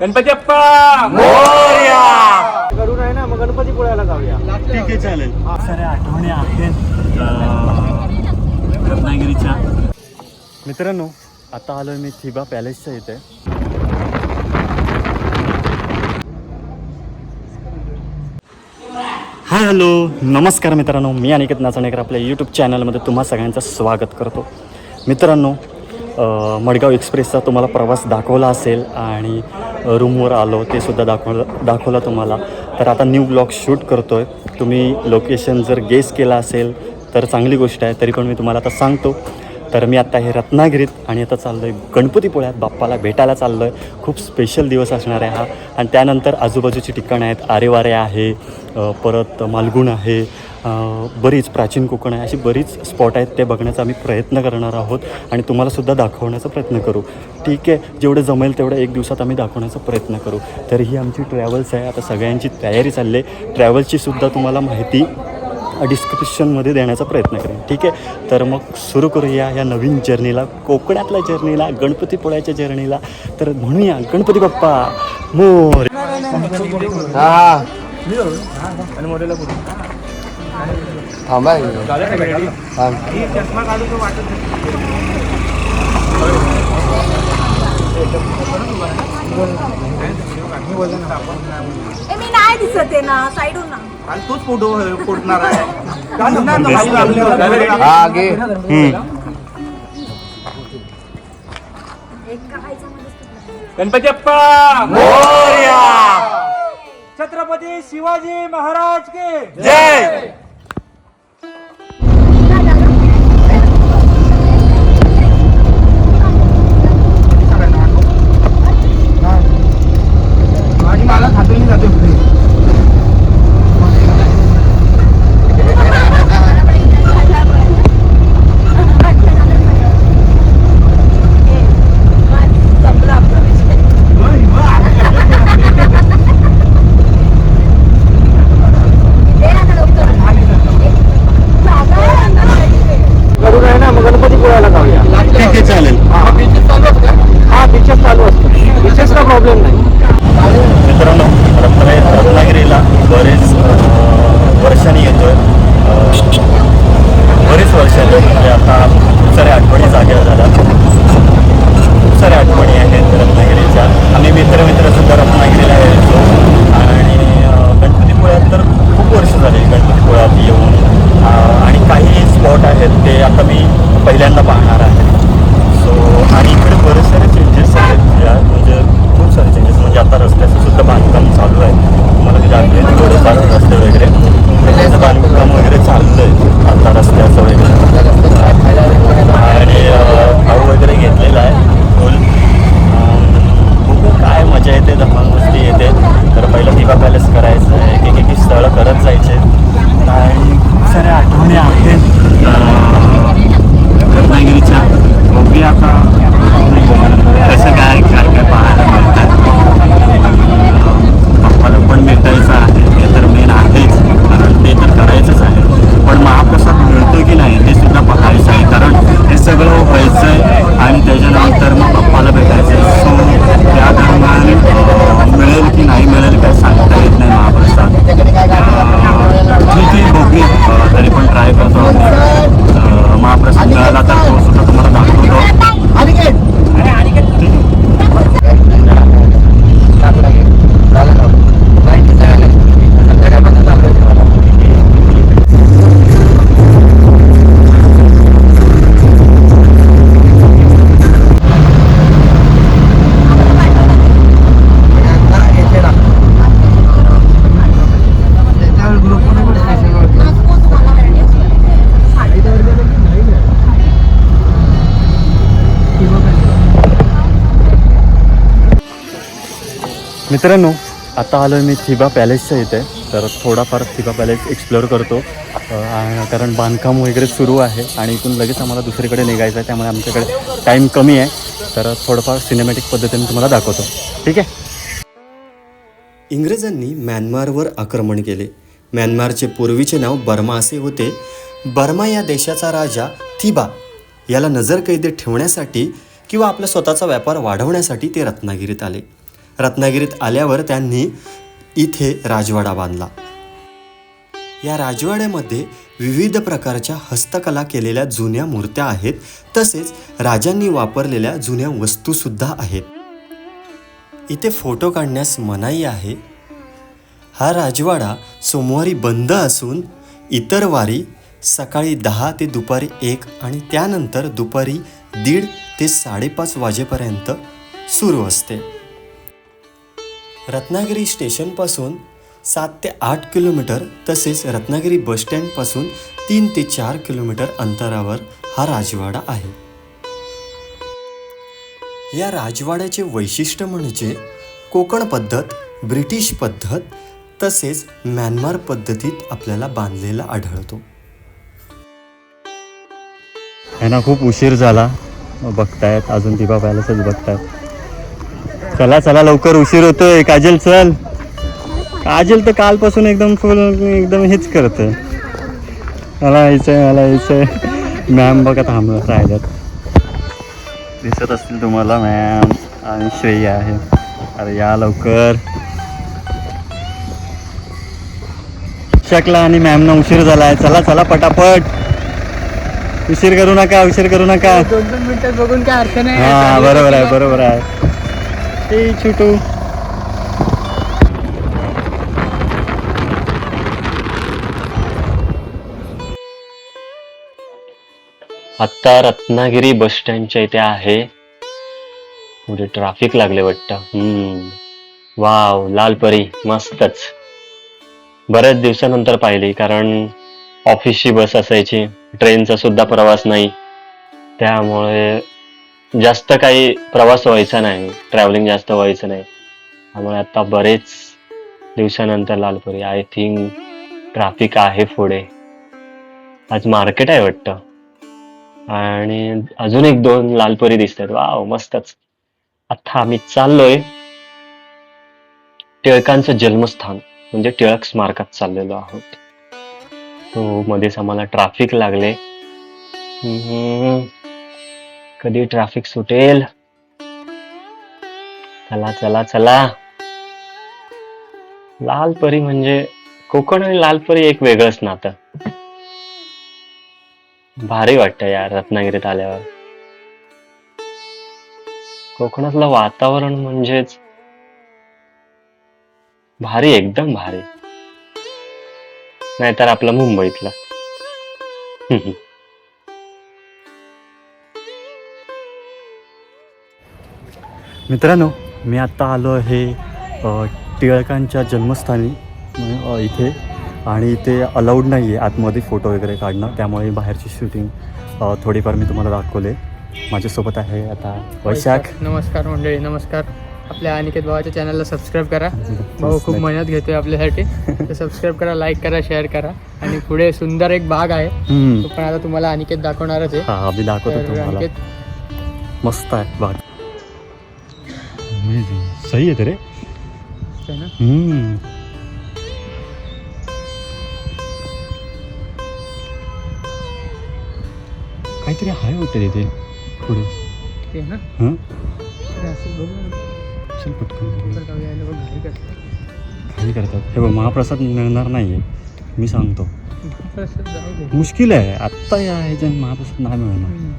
गणपती अप्पा करून आहे ना मग गणपती पुळ्याला जाऊया. ठीक आहे चालेल. साऱ्या आठवणी आहेत रत्नागिरीच्या. मित्रांनो आता आलोय मी थिबा पॅलेसच्या इथे. Hi hello. नमस्कार मित्रांनो. मी अनिकेत नाचणेकर आपल्या यूट्यूब चॅनलमध्ये तुम्हा सगळ्यांचं स्वागत करतो. मित्रांनो मडगाव एक्सप्रेसचा तुम्हाला प्रवास दाखवला असेल आणि रूमवर आलो ते सुद्धा दाखवलं दाखवलं तुम्हाला. तर आता न्यू ब्लॉग शूट करतो आहे तुम्ही लोकेशन जर गेस केला असेल तर चांगली गोष्ट आहे. तरी पण मी तुम्हाला आता सांगतो. तर मी आत्ता हे रत्नागिरीत आणि आता चाललो आहे गणपतीपुळ्यात बाप्पाला भेटायला चाललो आहे खूप स्पेशल दिवस असणार आहे हा. आणि त्यानंतर आजूबाजूची ठिकाणं आहेत. आरेवारे आहे परत मालगुण आहे बरीच प्राचीन कोकण आहे. अशी बरीच स्पॉट आहेत. ते बघण्याचा आम्ही प्रयत्न करणार आहोत. आणि तुम्हालासुद्धा दाखवण्याचा प्रयत्न करू. ठीक आहे. जेवढं जमेल तेवढं एक दिवसात आम्ही दाखवण्याचा प्रयत्न करू. तर ही आमची ट्रॅव्हल्स आहे. आता सगळ्यांची तयारी चालली आहे. ट्रॅव्हल्सची सुद्धा तुम्हाला माहिती डिस्क्रिप्शनमध्ये देण्याचा प्रयत्न करेन. ठीक आहे? तर मग सुरू करूया या नवीन जर्नीला कोकणातल्या जर्नीला गणपतीपुळ्याच्या जर्नीला तर म्हणूया गणपती बाप्पा मोर. मी नाही दिसत आहे ना साईडून ना. आणि तोच फोटो फोडणार आहे? गणपती अप्पा! छत्रपती शिवाजी महाराज के जय! मित्रांनो आता आलो आहे मी थिबा पॅलेसच्या इथे. तर थोडाफार थिबा पॅलेस एक्सप्लोअर करतो. कारण बांधकाम वगैरे सुरू आहे आणि इथून लगेच आम्हाला दुसरीकडे निघायचं आहे त्यामुळे आमच्याकडे टाईम कमी आहे. तर थोडंफार सिनेमॅटिक पद्धतीने तुम्हाला दाखवतो. ठीक आहे? इंग्रजांनी म्यानमारवर आक्रमण केले. म्यानमारचे पूर्वीचे नाव बर्मा असे होते. बर्मा या देशाचा राजा थिबा. याला नजरकैदेत ठेवण्यासाठी किंवा आपला स्वतःचा व्यापार वाढवण्यासाठी ते रत्नागिरीत आले. रत्नागिरीत आल्यावर त्यांनी इथे राजवाडा बांधला. या राजवाड्यामध्ये विविध प्रकारच्या हस्तकला केलेल्या जुन्या मूर्त्या आहेत तसेच राजांनी वापरलेल्या जुन्या वस्तूसुद्धा आहेत. इथे फोटो काढण्यास मनाई आहे. हा राजवाडा सोमवारी बंद असून इतर वारी सकाळी दहा ते दुपारी एक आणि त्यानंतर दुपारी दीड ते साडेपाच वाजेपर्यंत सुरू असते. रत्नागिरी स्टेशनपासून सात ते आठ किलोमीटर तसेच रत्नागिरी बसस्टँडपासून तीन ते चार किलोमीटर अंतरावर हा राजवाडा आहे. या राजवाड्याचे वैशिष्ट्य म्हणजे कोकण पद्धत ब्रिटिश पद्धत तसेच म्यानमार पद्धतीत आपल्याला बांधलेला आढळतो. यांना खूप उशीर झाला. बघतायत अजून दिवा पॅलेसच बघतायत. चला चला लवकर उशीर होतोय. काजल चल. काजल तर कालपासून एकदम फुल एकदम हेच करत मला यायचंय मला यायचंय. मॅम बघा थांबत राहिल्यात. दिसत असतील तुम्हाला मॅम आणि श्रेया आहे. अरे या लवकर. शकला आणि मॅमना उशीर झालाय. चला चला पटापट. उशीर करू नका उशीर करू नका. दोन दोन मिनिटात बघून काय अर्थ नाही. हा बरोबर आहे बरोबर आहे. ए छोटू. आत्ता रत्नागिरी बस स्टँडच्या इथे आहे. पुढे ट्रॅफिक लागले वाटतं. हम्म. वाव लालपरी मस्तच. बऱ्याच दिवसानंतर पाहिली कारण ऑफिसची बस असायची ट्रेनचा सुद्धा प्रवास नाही. त्यामुळे जास्त काही प्रवास व्हायचा नाही. ट्रॅव्हलिंग जास्त व्हायचं नाही. त्यामुळे आता बरेच दिवसानंतर लालपुरी आय थिंक ट्रॅफिक आहे पुढे. आज मार्केट आहे वाटतं. आणि अजून एक दोन लालपुरी दिसतात. वाव मस्तच. आता आम्ही चाललोय टिळकांचं जन्मस्थान. म्हणजे टिळक स्मारकात चाललेलो आहोत. तो मध्येच आम्हाला ट्रॅफिक लागले. हम्म. कधी ट्रॅफिक सुटेल? चला चला चला. लाल परी म्हणजे कोकण आणि लाल परी एक वेगळंच नातं. भारी वाटतं यार रत्नागिरीत आल्यावर. कोकणातलं वातावरण म्हणजेच भारी एकदम भारी. नाहीतर आपलं मुंबईतलं. मित्रांनो मी आत्ता आलो आहे अ, टिळकांच्या जन्मस्थानी इथे. आणि इथे अलाउड नाही आहे आतमध्ये फोटो वगैरे काढणं त्यामुळे बाहेरची शूटिंग थोडीफार मी तुम्हाला दाखवले. माझ्यासोबत आहे आता वैशाख. नमस्कार मंडळी नमस्कार. आपल्या अनिकेत भावाच्या चॅनलला सबस्क्राईब करा. भाऊ खूप मेहनत घेतोय आपल्यासाठी. तर सबस्क्राईब करा लाईक करा शेअर करा. आणि पुढे सुंदर एक बाग आहे. तो पण आता तुम्हाला अनिकेत दाखवणारच आहे. हा मी दाखवतो अनिकेत मस्त आहे बाग सही आहे रे आहे ना हम्म. काहीतरी आहे होते तिथे पुढे ते ना हं तर असं बघू ना. चल पटकन बघूया. तर जाऊया, लोकं घाई करतात. काही करतात हे बघ महाप्रसाद मिळणार नाही आहे मी सांगतो तर असं जाऊ दे. मुश्किल आहे आत्ता या ह्याच्यात महाप्रसाद नाही मिळणार हम्म.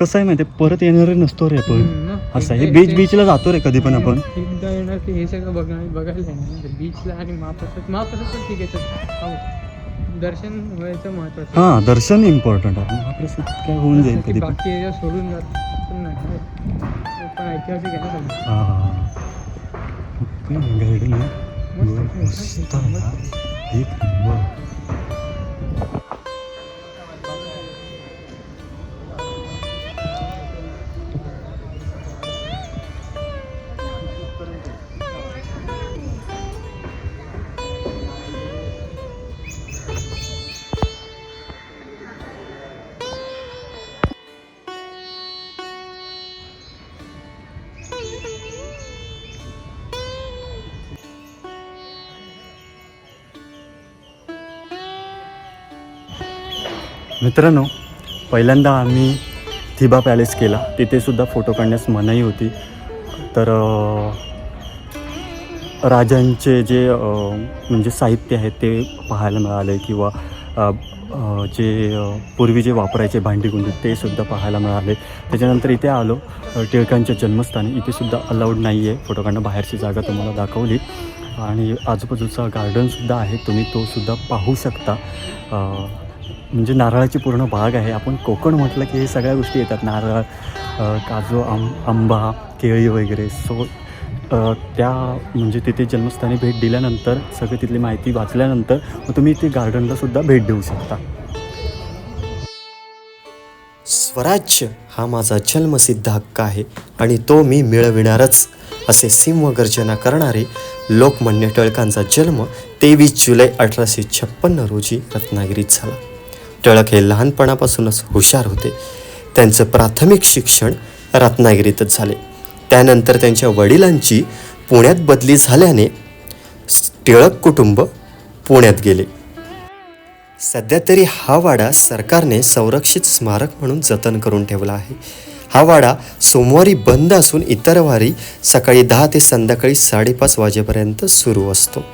कसं आहे माहिती परत येणार नसतो रे आपण. असं आहे. एकदा बीच बीचला जातो रे कधी पण आपण. एकदा येणार की हे सगळं बघायला येणार बीचला आणि महाप्रसाद महाप्रसाद पण ठीक आहे. हो. दर्शन व्हायचं महत्वाचं. हां दर्शन इम्पॉर्टंट आहे. महाप्रसाद काय होऊन जाईल कधी बाकी सोडून जात पण नाही. पण ऐतिहासिक आहे ना सगळं. हां गार्डन आहे मस्त. एक नंबर. मित्रांनो पहिल्यांदा आम्ही थिबा पॅलेस केला. तिथेसुद्धा फोटो काढण्यास मनाई होती. तर राजांचे जे म्हणजे साहित्य आहे ते पाहायला मिळाले किंवा जे पूर्वी जे वापरायचे भांडीकुंडी ते सुद्धा पाहायला मिळाले. त्याच्यानंतर इथे आलो. टिळकांच्या जन्मस्थानी. इथेसुद्धा अलाउड नाही आहे फोटो काढणं बाहेरची जागा तुम्हाला दाखवली. आणि आजूबाजूचा गार्डनसुद्धा आहे. तुम्ही तोसुद्धा पाहू शकता. म्हणजे नारळाची पूर्ण बाग आहे. आपण कोकण म्हटलं की हे सगळ्या गोष्टी येतात. नारळ काजू आं आंबा केळी वगैरे. सो त्या म्हणजे तिथे जन्मस्थानी भेट दिल्यानंतर सगळं तिथली माहिती वाचल्यानंतर मग तुम्ही ते गार्डनलासुद्धा भेट देऊ शकता. स्वराज्य हा माझा जन्मसिद्ध हक्क आहे आणि तो मी मिळविणारच. असे सिंहगर्जना करणारे लोकमान्य टिळकांचा जन्म तेवीस जुलै अठराशे छप्पन्न रोजी रत्नागिरीत झाला. टिळक हे लहानपणापासूनच हुशार होते. त्यांचं प्राथमिक शिक्षण रत्नागिरीतच झाले. त्यानंतर त्यांच्या वडिलांची पुण्यात बदली झाल्याने टिळक कुटुंब पुण्यात गेले. सध्या तरी हा वाडा सरकारने संरक्षित स्मारक म्हणून जतन करून ठेवला आहे. हा वाडा सोमवारी बंद असून इतर वारी सकाळी दहा ते संध्याकाळी साडेपाच वाजेपर्यंत सुरू असतो.